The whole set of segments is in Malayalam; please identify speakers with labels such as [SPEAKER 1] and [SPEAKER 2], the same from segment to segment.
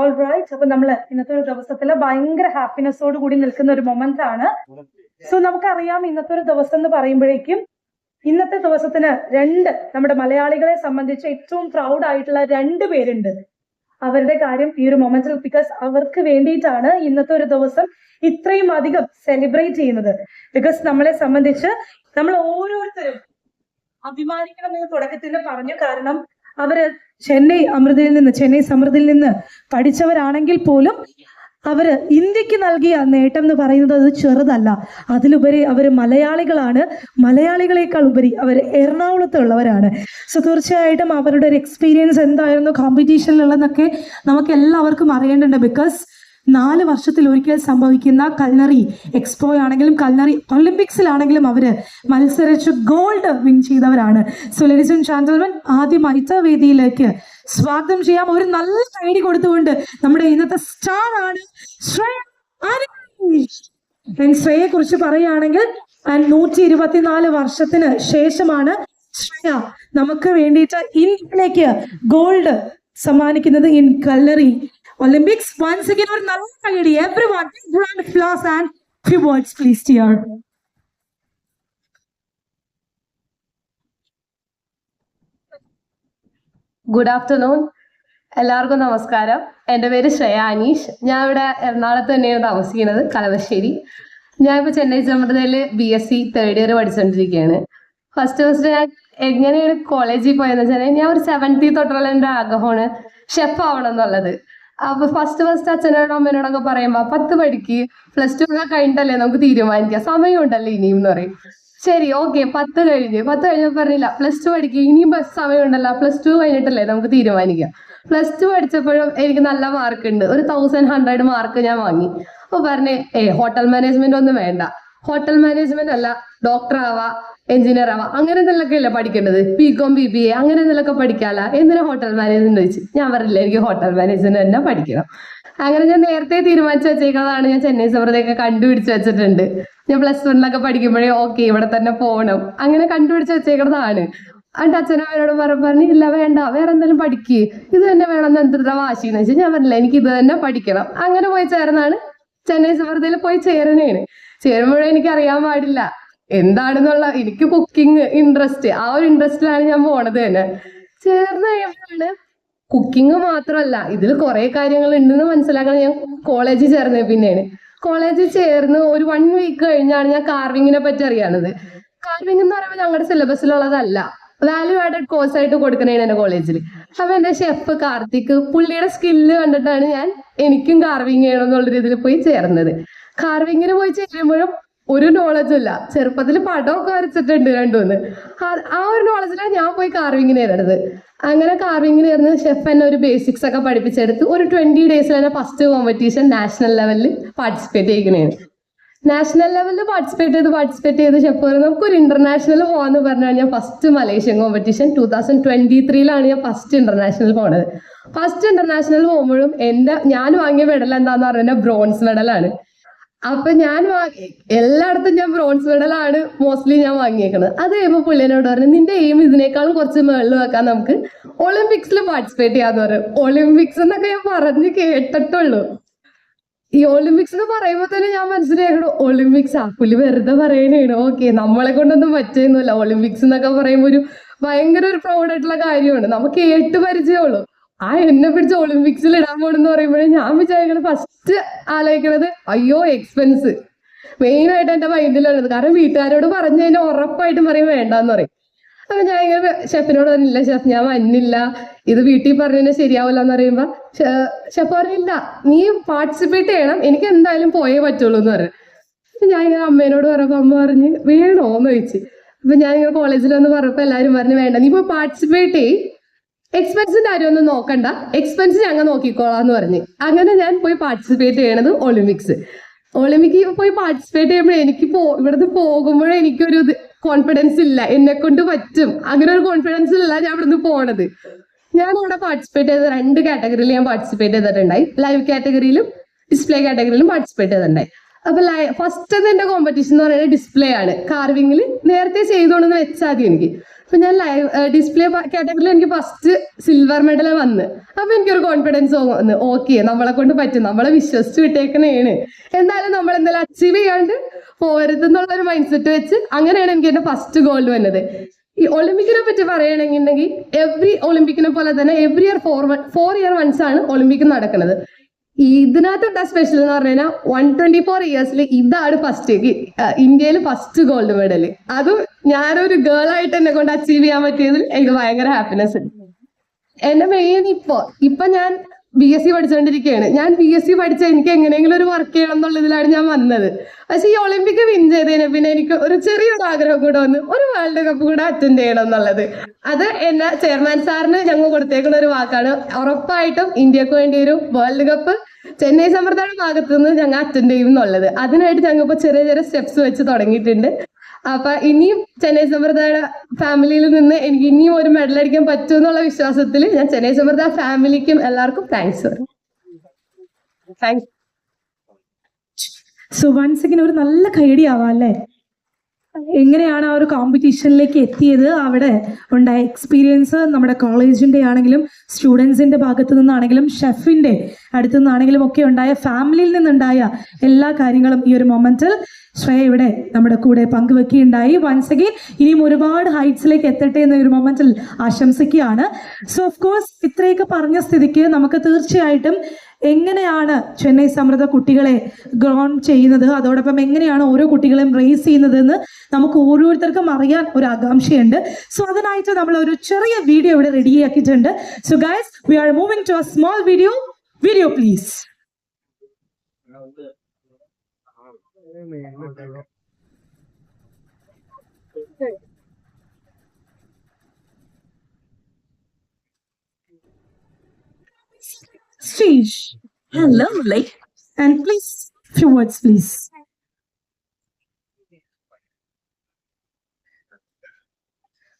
[SPEAKER 1] ഓൾ റൈറ്റ് അപ്പൊ നമ്മൾ ഇന്നത്തെ ഒരു ദിവസത്തിൽ ഭയങ്കര ഹാപ്പിനെസ്സോട് കൂടി നിൽക്കുന്ന ഒരു മൊമെന്റ് ആണ്. സോ നമുക്കറിയാം ഇന്നത്തെ ഒരു ദിവസം എന്ന് പറയുമ്പോഴേക്കും ഇന്നത്തെ ദിവസത്തിന് രണ്ട് നമ്മുടെ മലയാളികളെ സംബന്ധിച്ച് ഏറ്റവും പ്രൗഡ് ആയിട്ടുള്ള രണ്ട് പേരുണ്ട്. അവരുടെ കാര്യം ഈ ഒരു മൊമെന്റിൽ ബിക്കോസ് അവർക്ക് വേണ്ടിയിട്ടാണ് ഇന്നത്തെ ഒരു ദിവസം ഇത്രയും അധികം സെലിബ്രേറ്റ് ചെയ്യുന്നത്. ബിക്കോസ് നമ്മളെ സംബന്ധിച്ച് നമ്മൾ ഓരോരുത്തരും അഭിമാനിക്കണം എന്ന് തുടക്കത്തിൽ പറഞ്ഞു. കാരണം അവർ ചെന്നൈ അമൃതയിൽ നിന്ന് ചെന്നൈ സമൃദ്ധിയിൽ നിന്ന് പഠിച്ചവരാണെങ്കിൽ പോലും അവർ ഇന്ത്യയ്ക്ക് നൽകിയ നേട്ടം എന്ന് പറയുന്നത് അത് ചെറുതല്ല. അതിലുപരി അവർ മലയാളികളാണ്. മലയാളികളെക്കാൾ ഉപരി അവർ എറണാകുളത്തുള്ളവരാണ്. സോ തീർച്ചയായിട്ടും അവരുടെ ഒരു എക്സ്പീരിയൻസ് എന്തായിരുന്നു കോമ്പറ്റീഷനിലുള്ളതെന്നൊക്കെ നമുക്ക് എല്ലാവർക്കും അറിയേണ്ടതുണ്ട് ബിക്കോസ് നാല് വർഷത്തിൽ ഒരിക്കൽ സംഭവിക്കുന്ന കൽനറി എക്സ്പോ ആണെങ്കിലും കൽനറി ഒളിമ്പിക്സിലാണെങ്കിലും അവർ മത്സരിച്ച് ഗോൾഡ് വിൻ ചെയ്തവരാണ്. സുലരിസൻ ലേഡീസ് ആൻഡ് വേദിയിലേക്ക് സ്വാഗതം ചെയ്യാം. ഒരു നല്ല ഐഡി കൊടുത്തുകൊണ്ട് നമ്മുടെ ഇന്നത്തെ സ്റ്റാർ ആണ് ശ്രേയയെ കുറിച്ച് പറയുകയാണെങ്കിൽ നൂറ്റി ഇരുപത്തിനാല് വർഷത്തിന് ശേഷമാണ് ശ്രേയ നമുക്ക് വേണ്ടിയിട്ട് ഇന്ത്യയിലേക്ക് ഗോൾഡ് സമ്മാനിക്കുന്നത് in culinary Olympics once again ഒരു നല്ല കൈയടി every one grand applause and few words please dear
[SPEAKER 2] good afternoon എല്ലാവർക്കും നമസ്കാരം. എന്റെ പേര് ശ്രേയ അനീഷ്. ഞാൻ ഇവിടെ എറണാകുളത്ത് തന്നെയാണ് താമസിക്കുന്നത് കലവശ്ശേരി. ഞാൻ ഇപ്പോൾ Chennai സമൃദ്ധയിൽ B S C third year പഠിച്ചുകൊണ്ടിരിക്കുകയാണ് ഫസ്റ്റ് ഫസ്റ്റ് ഞാൻ എങ്ങനെയാണ് കോളേജിൽ പോയതെന്ന് വെച്ചാൽ ഞാൻ ഒരു സെവൻത്തി തൊട്ടുള്ള എന്റെ ആഗ്രഹമാണ്. ഷെഫ് ആവണം എന്നുള്ളത്? അപ്പൊ ഫസ്റ്റ് ഫസ്റ്റ് അച്ഛനോടും അമ്മനോടൊക്കെ പറയുമ്പോ പത്ത് പഠിക്ക് പ്ലസ് ടു ഒക്കെ കഴിഞ്ഞിട്ടല്ലേ നമുക്ക് തീരുമാനിക്കാം. ഉണ്ടല്ലേ ഇനിയും എന്ന് പറയും. ശരി ഓക്കെ പത്ത് കഴിഞ്ഞ്. പത്ത് കഴിഞ്ഞപ്പോൾ പറഞ്ഞില്ല പ്ലസ് ടു പഠിക്കുക ഇനിയും ബസ് സമയമുണ്ടല്ലോ പ്ലസ് ടു കഴിഞ്ഞിട്ടല്ലേ നമുക്ക് തീരുമാനിക്കാം. പ്ലസ് ടു പഠിച്ചപ്പോഴും എനിക്ക് നല്ല മാർക്ക് ഉണ്ട്. ഒരു തൗസൻഡ് ഹൺഡ്രഡ് മാർക്ക് ഞാൻ വാങ്ങി. അപ്പോൾ പറഞ്ഞേ ഏ ഹോട്ടൽ മാനേജ്മെന്റ് ഒന്നും വേണ്ട. ഹോട്ടൽ മാനേജ്മെന്റ് അല്ല ഡോക്ടർ ആവാ എഞ്ചിനീയർ ആവാ അങ്ങനെ എന്തെങ്കിലുമൊക്കെ അല്ലേ പഠിക്കേണ്ടത്? B com B B A അങ്ങനെ എന്തെങ്കിലുമൊക്കെ പഠിക്കാല? എന്തിനാ ഹോട്ടൽ മാനേജ്മെന്റ് ചോദിച്ചു? ഞാൻ പറഞ്ഞില്ല എനിക്ക് ഹോട്ടൽ മാനേജ്മെന്റ് തന്നെ പഠിക്കണം. അങ്ങനെ ഞാൻ നേരത്തെ തീരുമാനിച്ചു വെച്ചേക്കുന്നതാണ്. ഞാൻ ചെന്നൈ സൗഹൃദയൊക്കെ കണ്ടുപിടിച്ച് വെച്ചിട്ടുണ്ട്. ഞാൻ പ്ലസ് വണ്ണിലൊക്കെ പഠിക്കുമ്പോഴേ ഓക്കെ ഇവിടെ തന്നെ പോകണം. അങ്ങനെ കണ്ടുപിടിച്ച് വെച്ചേക്കുന്നതാണ്. എന്നിട്ട് അച്ഛനും അവരോട് പറഞ്ഞു പറഞ്ഞു ഇല്ല വേണ്ട വേറെ എന്തെങ്കിലും പഠിക്കുക ഇത് തന്നെ വേണമെന്ന് എന്തിനാ വാശിന്ന് വെച്ചാൽ ഞാൻ പറഞ്ഞില്ല എനിക്ക് ഇത് തന്നെ പഠിക്കണം. അങ്ങനെ പോയി ചേർന്നാണ് ചെന്നൈ സുഹൃത്തിൽ പോയി ചേരണേണ് ചേരുമ്പോഴേ എനിക്ക് അറിയാൻ പാടില്ല. എന്താണെന്നുള്ള എനിക്ക് കുക്കിംഗ് ഇൻട്രസ്റ്റ് ആ ഒരു ഇൻട്രസ്റ്റിലാണ് ഞാൻ പോണത് തന്നെ. ചേർന്ന് കഴിയുമ്പോഴാണ് കുക്കിംഗ് മാത്രമല്ല ഇതിൽ കുറെ കാര്യങ്ങൾ ഉണ്ടെന്ന് മനസ്സിലാക്കണം. ഞാൻ കോളേജിൽ ചേർന്നത് പിന്നെയാണ് കോളേജിൽ ചേർന്ന് ഒരു വൺ വീക്ക് കഴിഞ്ഞാണ് ഞാൻ കാർവിങ്ങിനെ പറ്റി അറിയാണത്. കാർവിംഗ് എന്ന് പറയുമ്പോൾ ഞങ്ങളുടെ സിലബസിലുള്ളതല്ല വാല്യൂ ആഡഡ് കോഴ്സ് ആയിട്ട് കൊടുക്കണേണ് എന്റെ കോളേജിൽ അപ്പൊ എന്റെ ഷെഫ് കാർത്തിക് പുള്ളിയുടെ സ്കില്ല് കണ്ടിട്ടാണ് ഞാൻ എനിക്കും കാർവിങ് ചെയ്യണം എന്നുള്ള രീതിയിൽ പോയി ചേർന്നത്. കാർവിങ്ങിന് പോയി ചേരുമ്പോഴും ഒരു നോളജും ഇല്ല. ചെറുപ്പത്തിൽ പടമൊക്കെ വരച്ചിട്ടുണ്ട് രണ്ടുമൂന്ന്. ആ- ഒരു നോളജിലാണ് ഞാൻ പോയി കാർവിങ്ങിന് ചേരുന്നത് അങ്ങനെ കാർവിങ്ങിന് ചേർന്ന് ഷെഫ് എന്നെ ഒരു ബേസിക്സ് ഒക്കെ പഠിപ്പിച്ചെടുത്ത് ഒരു ട്വന്റി ഡേയ്സിൽ തന്നെ ഫസ്റ്റ് കോമ്പറ്റീഷൻ നാഷണൽ ലെവലിൽ പാർട്ടിസിപ്പേറ്റ് ചെയ്യിക്കണേണ് നാഷണൽ ലെവലിൽ പാർട്ടിസിപ്പേറ്റ് ചെയ്ത് പാർട്ടിസിപ്പേറ്റ് ചെയ്ത് പറഞ്ഞു നമുക്കൊരു ഇന്റർനാഷണൽ പോകാന്ന് പറഞ്ഞാണ് ഞാൻ first Malaysian competition two thousand twenty ത്രീയിലാണ് ഞാൻ ഫസ്റ്റ് ഇന്റർനാഷണൽ പോണത്. ഫസ്റ്റ് ഇന്റർനാഷണൽ പോകുമ്പോഴും എന്റെ ഞാൻ വാങ്ങിയ മെഡൽ എന്താന്ന് പറഞ്ഞാൽ ബ്രോൺസ് മെഡലാണ് അപ്പൊ ഞാൻ എല്ലായിടത്തും ഞാൻ ബ്രോൺസ് മെഡലാണ് മോസ്റ്റ്ലി ഞാൻ വാങ്ങിയേക്കുന്നത് അത് കഴിയുമ്പോൾ പുള്ളിനോട് പറഞ്ഞു നിന്റെ എയിം ഇതിനേക്കാളും കുറച്ച് മേളിൽ വെക്കാൻ നമുക്ക് ഒളിമ്പിക്സിൽ പാർട്ടിസിപ്പേറ്റ് ചെയ്യാന്ന് പറയും ഒളിമ്പിക്സ് എന്നൊക്കെ ഞാൻ പറഞ്ഞ് കേട്ടിട്ടുള്ളൂ. ഈ ഒളിമ്പിക്സ് എന്ന് പറയുമ്പോൾ തന്നെ ഞാൻ മനസ്സിലാക്കണം ഒളിമ്പിക്സ് ആ പുള്ളി വെറുതെ പറയണേണ്. ഓക്കെ നമ്മളെ കൊണ്ടൊന്നും പറ്റുന്നില്ല. ഒളിമ്പിക്സ് എന്നൊക്കെ പറയുമ്പോൾ ഒരു ഭയങ്കര ഒരു പ്രൗഡായിട്ടുള്ള കാര്യമാണ്. നമുക്ക് കേട്ട് പരിചയമുള്ളൂ. ആ എന്നെ പിടിച്ച് ഒളിമ്പിക്സിൽ ഇടാൻ പോണെന്ന് പറയുമ്പോഴേ ഞാൻ വിചാരിക്കണത് ഫസ്റ്റ് ആലോചിക്കണത് അയ്യോ എക്സ്പെൻസ് മെയിൻ ആയിട്ട് എന്റെ മൈൻഡിലുള്ളത് കാരണം വീട്ടുകാരോട് പറഞ്ഞു കഴിഞ്ഞാൽ ഉറപ്പായിട്ടും പറയും വേണ്ടെന്ന് പറയും. അപ്പൊ ഞാൻ ഇങ്ങനെ ഷെഫിനോട് പറഞ്ഞില്ല ഷെഫ് ഞാൻ വന്നില്ല. ഇത് വീട്ടിൽ പറഞ്ഞാൽ ശരിയാവില്ല എന്ന് പറയുമ്പോ ഷെഫ് പറഞ്ഞില്ല. നീ പാർട്ടിസിപ്പേറ്റ് ചെയ്യണം. എനിക്ക് എന്തായാലും പോയേ പറ്റുള്ളൂ എന്ന് പറഞ്ഞു ഞാൻ ഇങ്ങനെ അമ്മേനോട് പറഞ്ഞപ്പോ അമ്മ പറഞ്ഞ് വേണോ? എന്ന് ചോദിച്ചു. അപ്പൊ ഞാൻ ഇങ്ങനെ കോളേജിൽ വന്ന് പറഞ്ഞപ്പോ എല്ലാരും പറഞ്ഞു വേണ്ട. നീ ഇപ്പൊ പാർട്ടിസിപ്പേറ്റ് ചെയ് എക്സ്പെൻസിന്റെ കാര്യം ഒന്നും നോക്കണ്ട. എക്സ്പെൻസ് ഞങ്ങൾ നോക്കിക്കോളാന്ന് പറഞ്ഞു. അങ്ങനെ ഞാൻ പോയി പാർട്ടിസിപ്പേറ്റ് ചെയ്യണത് ഒളിമ്പിക്സ് ഒളിമ്പിക്സ് പോയി പാർട്ടിസിപ്പേറ്റ് ചെയ്യുമ്പോൾ എനിക്ക് പോ ഇവിടുന്ന് പോകുമ്പോഴേ എനിക്കൊരു കോൺഫിഡൻസ് ഇല്ല. എന്നെ കൊണ്ട് പറ്റും. അങ്ങനെ ഒരു കോൺഫിഡൻസ് ഇല്ല ഞാൻ ഇവിടുന്ന് പോണത്. ഞാൻ ഇവിടെ പാർട്ടിസിപ്പേറ്റ് ചെയ്ത രണ്ട് കാറ്റഗറിയിൽ ഞാൻ പാർട്ടിസിപ്പേറ്റ് ചെയ്തിട്ടുണ്ടായി. ലൈവ് കാറ്റഗറിയിലും ഡിസ്പ്ലേ കാറ്റഗറിയിലും പാർട്ടിസിപ്പേറ്റ് ചെയ്തിട്ടുണ്ടായി. അപ്പൊ ഫസ്റ്റ് എന്റെ കോമ്പറ്റീഷൻ എന്ന് പറയുന്നത് ഡിസ്പ്ലേ ആണ്. കാർവിംഗിൽ നേരത്തെ ചെയ്തോണെന്ന് വെച്ചാൽ മതി എനിക്ക്. അപ്പൊ ഞാൻ ലൈവ് ഡിസ്പ്ലേ കാറ്റഗറിയിൽ എനിക്ക് ഫസ്റ്റ് സിൽവർ മെഡൽ വന്ന്. അപ്പൊ എനിക്കൊരു കോൺഫിഡൻസ് വന്ന്. ഓക്കെ നമ്മളെ കൊണ്ട് പറ്റും. നമ്മളെ വിശ്വസിച്ച് വിട്ടേക്കണേണ്. എന്തായാലും നമ്മൾ എന്തായാലും അച്ചീവ് ചെയ്യാണ്ട് പോരുത് എന്നുള്ള ഒരു മൈൻഡ് സെറ്റ് വെച്ച് അങ്ങനെയാണ് എനിക്ക് എന്റെ ഫസ്റ്റ് ഗോൾഡ് വന്നത്. ഈ ഒളിമ്പിക്കിനെ പറ്റി പറയുകയാണെന്നുണ്ടെങ്കിൽ എവ്രി ഒളിമ്പിക്കിനെ പോലെ തന്നെ every year four four year once ആണ് ഒളിമ്പിക് നടക്കുന്നത് ഇതിനകത്ത് എന്താ സ്പെഷ്യൽ എന്ന് പറഞ്ഞു കഴിഞ്ഞാൽ വൺ ട്വന്റി ഫോർ ഇയേഴ്സിൽ ഇതാണ് ഫസ്റ്റ് ഇന്ത്യയിൽ ഫസ്റ്റ് ഗോൾഡ് മെഡൽ അതും ഞാനൊരു ഗേൾ ആയിട്ട് എന്നെ കൊണ്ട് അച്ചീവ് ചെയ്യാൻ പറ്റിയതിൽ എനിക്ക് ഭയങ്കര ഹാപ്പിനെസ് ഉണ്ട്. എന്റെ മെയിൻ ഇപ്പോ ഇപ്പൊ ഞാൻ ബി എസ് സി പഠിച്ചുകൊണ്ടിരിക്കുകയാണ് ഞാൻ ബി എസ് സി പഠിച്ച എനിക്ക് എങ്ങനെയെങ്കിലും ഒരു വർക്ക് ചെയ്യണം എന്നുള്ളതിലാണ് ഞാൻ വന്നത്. പക്ഷെ ഈ ഒളിമ്പിക് വിൻ ചെയ്തതിന് പിന്നെ എനിക്ക് ഒരു ചെറിയൊരു ആഗ്രഹം കൂടെ വന്ന് ഒരു വേൾഡ് കപ്പ് കൂടെ അറ്റൻഡ് ചെയ്യണം എന്നുള്ളത്. അത് എന്നെ ചെയർമാൻ സാറിന് ഞങ്ങൾ കൊടുത്തേക്കുന്ന ഒരു വാക്കാണ്. ഉറപ്പായിട്ടും ഇന്ത്യയ്ക്ക് വേണ്ടി ഒരു വേൾഡ് കപ്പ് ചെന്നൈ സമ്പ്രദായ ഭാഗത്തു നിന്ന് ഞങ്ങൾ അറ്റൻഡ് ചെയ്യും എന്നുള്ളത്. അതിനായിട്ട് ഞങ്ങൾ ഇപ്പോൾ ചെറിയ ചെറിയ സ്റ്റെപ്സ് വെച്ച് തുടങ്ങിയിട്ടുണ്ട്. അപ്പൊ ഇനിയും ചെന്നൈ സമ്പ്രദായ ഫാമിലിയിൽ നിന്ന് എനിക്ക് ഇനിയും ഒരു മെഡൽ അടിക്കാൻ പറ്റും എന്നുള്ള വിശ്വാസത്തിൽ ഞാൻ ചെന്നൈ സമ്പ്രദായ ഫാമിലിക്കും എല്ലാവർക്കും താങ്ക്സ് പറയും താങ്ക്സ്
[SPEAKER 1] സോ വൺസ് അഗൈൻ ഒരു നല്ല കൈഡിയാവാം അല്ലേ? എങ്ങനെയാണ് ആ ഒരു കോമ്പറ്റീഷനിലേക്ക് എത്തിയത്? അവിടെ ഉണ്ടായ എക്സ്പീരിയൻസ് നമ്മുടെ കോളേജിന്റെ ആണെങ്കിലും സ്റ്റുഡൻസിന്റെ ഭാഗത്തു നിന്നാണെങ്കിലും ഷെഫിന്റെ അടുത്തു നിന്നാണെങ്കിലും ഒക്കെ ഉണ്ടായ ഫാമിലിയിൽ നിന്നുണ്ടായ എല്ലാ കാര്യങ്ങളും ഈ ഒരു മൊമെന്റിൽ ശ്രേയ ഇവിടെ നമ്മുടെ കൂടെ പങ്കുവെക്കുകയുണ്ടായി. വൺസ് അഗെയിൻ ഇനിയും ഒരുപാട് ഹൈറ്റ്സിലേക്ക് എത്തട്ടെ എന്ന ഒരു മൊമെന്റിൽ ആശംസിക്കുകയാണ്. സോ ഓഫ് കോഴ്സ് ഇത്രയൊക്കെ പറഞ്ഞ സ്ഥിതിക്ക് നമുക്ക് തീർച്ചയായിട്ടും എങ്ങനെയാണ് ചെന്നൈ സമൃദ്ധ കുട്ടികളെ ഗ്രോൺ ചെയ്യുന്നത്? അതോടൊപ്പം എങ്ങനെയാണ് ഓരോ കുട്ടികളെയും റേസ് ചെയ്യുന്നത് എന്ന് നമുക്ക് ഓരോരുത്തർക്കും അറിയാൻ ഒരു ആകാംക്ഷയുണ്ട്. സോ അതിനായിട്ട് നമ്മൾ ഒരു ചെറിയ വീഡിയോ ഇവിടെ റെഡിയാക്കിയിട്ടുണ്ട് so guys we are moving to a small video video please Stage
[SPEAKER 3] Hello, ladies.
[SPEAKER 1] and please few words please.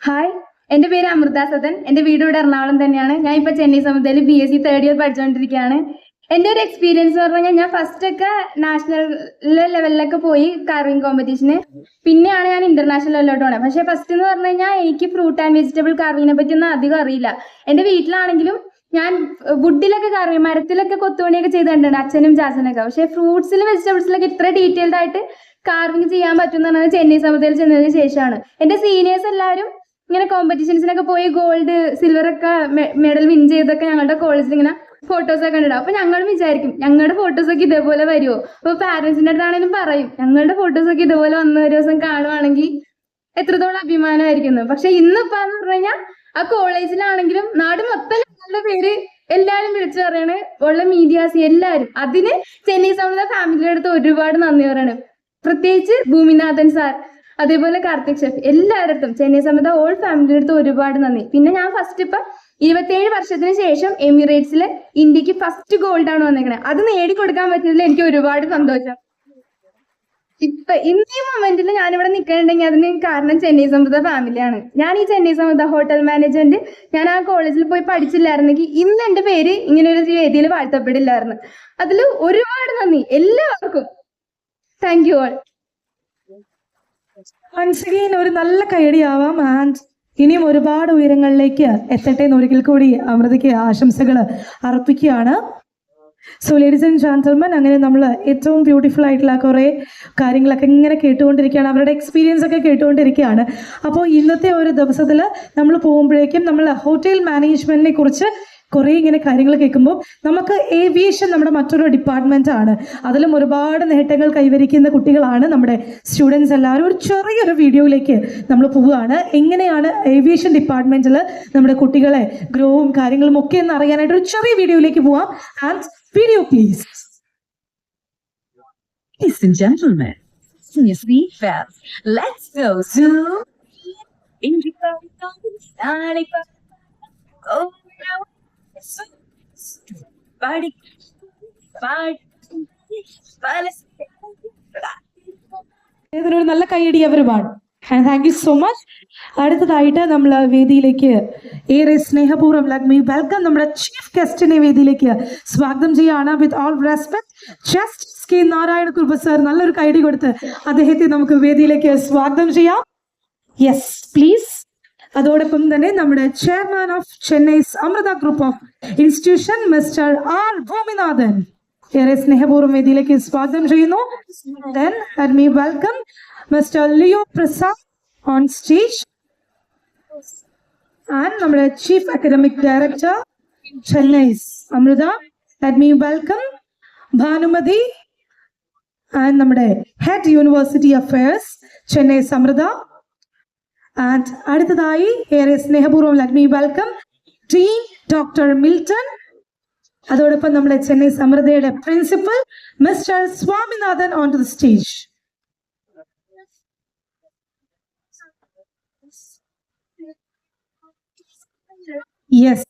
[SPEAKER 4] Hi എന്റെ പേര് അമൃത സദൻ എന്റെ വീട് ഇവിടെ എറണാകുളം തന്നെയാണ്. ഞാൻ ഇപ്പോൾ Chennai സമുദായിൽ B S C third year പഠിച്ചുകൊണ്ടിരിക്കുകയാണ് എന്റെ ഒരു എക്സ്പീരിയൻസ് എന്ന് പറഞ്ഞാൽ ഞാൻ ഫസ്റ്റ് ഒക്കെ നാഷണൽ ലെവലിലൊക്കെ പോയി കാർവിംഗ് കോമ്പറ്റീഷന് പിന്നെയാണ് ഞാൻ ഇന്റർനാഷണൽ ലെവലിലോട്ട് പോണത്. പക്ഷേ ഫസ്റ്റ് എന്ന് പറഞ്ഞു കഴിഞ്ഞാൽ എനിക്ക് ഫ്രൂട്ട് ആൻഡ് വെജിറ്റബിൾ കാർവിങ്ങിനെ പറ്റിയൊന്നും അധികം അറിയില്ല. എന്റെ വീട്ടിലാണെങ്കിലും ഞാൻ വുഡിലൊക്കെ കാർവി മരത്തിലൊക്കെ കൊത്തുപണിയൊക്കെ ചെയ്ത് കണ്ടിട്ടുണ്ട് അച്ഛനും ചാച്ചനൊക്കെ. പക്ഷേ ഫ്രൂട്ട്സിലും വെജിറ്റബിൾസിലൊക്കെ ഇത്ര ഡീറ്റെയിൽഡ് ആയിട്ട് കാർവിങ് ചെയ്യാൻ പറ്റും എന്ന് പറഞ്ഞത് ചെന്നൈ സമുദ്രത്തിൽ ചെന്നതിന് ശേഷമാണ്. എന്റെ സീനിയേഴ്സ് എല്ലാവരും ഇങ്ങനെ കോമ്പറ്റീഷൻസിനൊക്കെ പോയി ഗോൾഡ് സിൽവർ ഒക്കെ മെഡൽ വിൻ ചെയ്തൊക്കെ ഞങ്ങളുടെ കോളേജിൽ ഇങ്ങനെ ഫോട്ടോസ് ഒക്കെ ഉണ്ടാവും അപ്പൊ ഞങ്ങളും വിചാരിക്കും ഞങ്ങളുടെ ഫോട്ടോസ് ഒക്കെ ഇതേപോലെ വരുമോ അപ്പൊ പാരന്റ്സിന്റെ അടുത്താണെങ്കിലും പറയും ഞങ്ങളുടെ ഫോട്ടോസ് ഒക്കെ ഇതേപോലെ വന്ന ഒരു ദിവസം കാണുവാണെങ്കിൽ എത്രത്തോളം അഭിമാനമായിരിക്കുന്നു. പക്ഷെ ഇന്നിപ്പോ പറഞ്ഞു കഴിഞ്ഞാൽ ആ കോളേജിലാണെങ്കിലും നാട് മൊത്തം ഞങ്ങളുടെ പേര് എല്ലാരും വിളിച്ചു പറയാണ്. ഉള്ള മീഡിയാസ് എല്ലാരും. അതിന് ചെന്നൈ സമുദായ ഫാമിലിയുടെ അടുത്ത് ഒരുപാട് നന്ദി പറയണം. പ്രത്യേകിച്ച് ഭൂമിനാഥൻ സാർ അതേപോലെ കാർത്തിക് ഷെഫ് എല്ലായിടത്തും ചെന്നൈ സമുദായ ഓൾ ഫാമിലിയുടെ അടുത്ത് ഒരുപാട് നന്ദി. പിന്നെ ഞാൻ ഫസ്റ്റ് ഇപ്പൊ ഇരുപത്തിയേഴ് വർഷത്തിന് ശേഷം എമിറേറ്റ്സിൽ ഇന്ത്യയ്ക്ക് ഫസ്റ്റ് ഗോൾഡ് ആണ് വന്നേക്കണേ. അത് നേടിക്കൊടുക്കാൻ പറ്റിയതിൽ എനിക്ക് ഒരുപാട് സന്തോഷം. ഇപ്പൊ ഇന്ന് ഈ മൊമെന്റിൽ ഞാനിവിടെ നിൽക്കണുണ്ടെങ്കിൽ അതിന് കാരണം ചെന്നൈ സമൃദ്ധ ഫാമിലിയാണ് ഞാൻ ഈ ചെന്നൈ സമൃദ്ധ ഹോട്ടൽ മാനേജ്മെന്റ് ഞാൻ ആ കോളേജിൽ പോയി പഠിച്ചില്ലായിരുന്നെങ്കിൽ ഇന്ന് എന്റെ പേര് ഇങ്ങനെ ഒരു വേദിയിൽ വാഴ്ത്തപ്പെടില്ലായിരുന്നു. അതിൽ ഒരുപാട് നന്ദി. എല്ലാവർക്കും. താങ്ക് യു ഓൾ
[SPEAKER 1] വൺസ് ഒരു നല്ല കൈഡി ആവാം ആൻഡ് ഇനിയും ഒരുപാട് ഉയരങ്ങളിലേക്ക് എത്തട്ടെ എന്ന് ഒരിക്കൽ കൂടി അമൃതയ്ക്ക് ആശംസകൾ അർപ്പിക്കുകയാണ്. സോ ലേഡീസ് ആൻഡ് ജാന്റൽമൻ അങ്ങനെ നമ്മൾ ഏറ്റവും ബ്യൂട്ടിഫുൾ ആയിട്ടുള്ള കുറേ കാര്യങ്ങളൊക്കെ ഇങ്ങനെ കേട്ടുകൊണ്ടിരിക്കുകയാണ്. അവരുടെ എക്സ്പീരിയൻസ് ഒക്കെ കേട്ടുകൊണ്ടിരിക്കുകയാണ്. അപ്പോൾ ഇന്നത്തെ ഒരു ദിവസത്തിൽ നമ്മൾ പോകുമ്പോഴേക്കും നമ്മൾ ഹോട്ടൽ മാനേജ്മെന്റിനെ കുറിച്ച് കുറേ ഇങ്ങനെ കാര്യങ്ങൾ കേൾക്കുമ്പോൾ നമുക്ക് ഏവിയേഷൻ നമ്മുടെ മറ്റൊരു ഡിപ്പാർട്ട്മെന്റ് ആണ്. അതിലും ഒരുപാട് നേട്ടങ്ങൾ കൈവരിക്കുന്ന കുട്ടികളാണ് നമ്മുടെ സ്റ്റുഡൻസ് എല്ലാവരും. ഒരു ചെറിയൊരു വീഡിയോയിലേക്ക് നമ്മൾ പോവുകയാണ്. എങ്ങനെയാണ് ഏവിയേഷൻ ഡിപ്പാർട്ട്മെന്റിൽ നമ്മുടെ കുട്ടികളെ ഗ്രോവും കാര്യങ്ങളും ഒക്കെ എന്ന് അറിയാനായിട്ട് ഒരു ചെറിയ വീഡിയോയിലേക്ക് പോവാം. And video please.
[SPEAKER 3] Ladies and gentlemen, your seat belts. Let's go zoom.
[SPEAKER 1] ഇതിനൊരു നല്ല കൈയടി അവരുമാണ് താങ്ക് യു സോ മച്ച് അടുത്തതായിട്ട് നമ്മൾ വേദിയിലേക്ക് ഏറെ സ്നേഹപൂർവം ലഗ് മീ വെൽക്കം നമ്മുടെ ചീഫ് ഗസ്റ്റിനെ വേദിയിലേക്ക് സ്വാഗതം ചെയ്യാണ്. With all respect just K Narayana Kurup sir നല്ലൊരു കൈഡി കൊടുത്ത് അദ്ദേഹത്തെ നമുക്ക് വേദിയിലേക്ക് സ്വാഗതം ചെയ്യാം. യെസ് പ്ലീസ് അതോടൊപ്പം തന്നെ നമ്മുടെ chairman of Chennai's Amrita group of institution mister R Bhoominathan ഏറെ സ്നേഹപൂർവം വേദിയിലേക്ക് സ്വാഗതം ചെയ്യുന്നു. Welcome mister Leo Prasad on stage and നമ്മുടെ chief academic director Chennai's Amrita let me welcome Bhanumathi and നമ്മുടെ head university affairs Chennai Amrita and അടുത്തതായി ഏറെ സ്നേഹപൂർവം let welcome dean doctor Milton അതോടൊപ്പം നമ്മുടെ Chennai സമൃദ്ധയുടെ principal mister Swaminathan on to the stage yes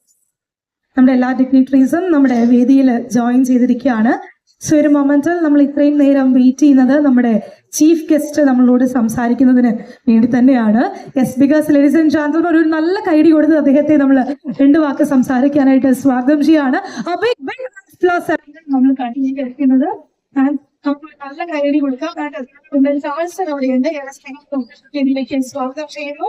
[SPEAKER 1] നമ്മുടെ എല്ലാ ഡിഗ്നിറ്ററീസും നമ്മുടെ വേദിയിൽ ജോയിൻ ചെയ്തിരിക്കുകയാണ്. സോ ഒരു മൊമെന്റിൽ നമ്മൾ ഇത്രയും നേരം വെയിറ്റ് ചെയ്യുന്നത് നമ്മുടെ ചീഫ് ഗസ്റ്റ് നമ്മളോട് സംസാരിക്കുന്നതിന് വേണ്ടി തന്നെയാണ്. Yes because ladies and gentle ഒരു നല്ല കൈഡി കൊടുത്ത് അദ്ദേഹത്തെ നമ്മൾ രണ്ട് വാക്ക് സംസാരിക്കാനായിട്ട് സ്വാഗതം ചെയ്യാണ്. അപ്പൊ നമ്മൾ കഴിഞ്ഞു കേൾക്കുന്നത് നല്ല കൈഡി കൊടുക്കാം. സ്വാഗതം ചെയ്യുന്നു.